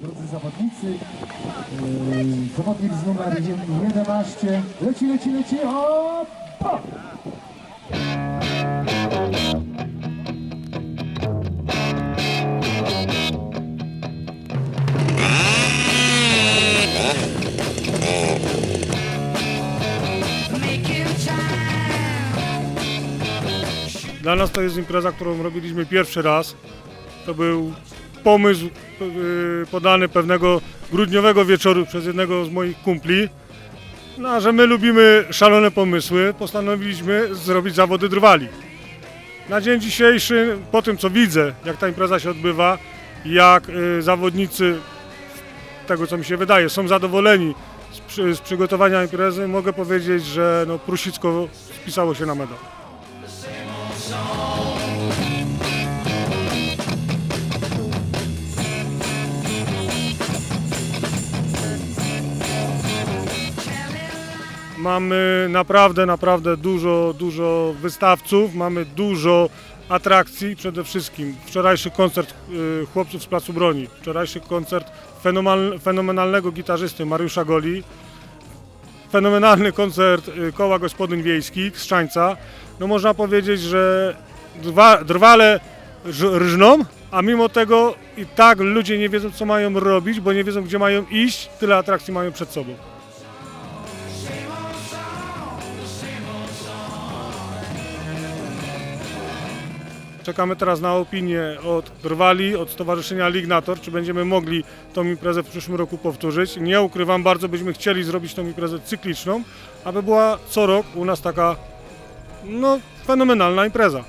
Drodzy zawodnicy, yy, zawodnik z numerem 11, leci, leci, leci, hop. Dla nas to jest impreza, którą robiliśmy pierwszy raz. To był pomysł yy, podany pewnego grudniowego wieczoru przez jednego z moich kumpli. No, a że my lubimy szalone pomysły, postanowiliśmy zrobić zawody drwali. Na dzień dzisiejszy, po tym co widzę, jak ta impreza się odbywa, jak y, zawodnicy, tego co mi się wydaje, są zadowoleni z, przy, z przygotowania imprezy, mogę powiedzieć, że no, Prusicko spisało się na medal. Mamy naprawdę, naprawdę dużo, dużo wystawców, mamy dużo atrakcji. Przede wszystkim wczorajszy koncert y, chłopców z Placu Broni, wczorajszy koncert fenomenal, fenomenalnego gitarzysty Mariusza Goli, fenomenalny koncert y, Koła Gospodyń Wiejskich z Czańca. No można powiedzieć, że drwa, drwale rż- rżną, a mimo tego i tak ludzie nie wiedzą co mają robić, bo nie wiedzą gdzie mają iść, tyle atrakcji mają przed sobą. Czekamy teraz na opinię od Drwali, od Stowarzyszenia Lignator, czy będziemy mogli tą imprezę w przyszłym roku powtórzyć. Nie ukrywam, bardzo byśmy chcieli zrobić tą imprezę cykliczną, aby była co rok u nas taka no, fenomenalna impreza.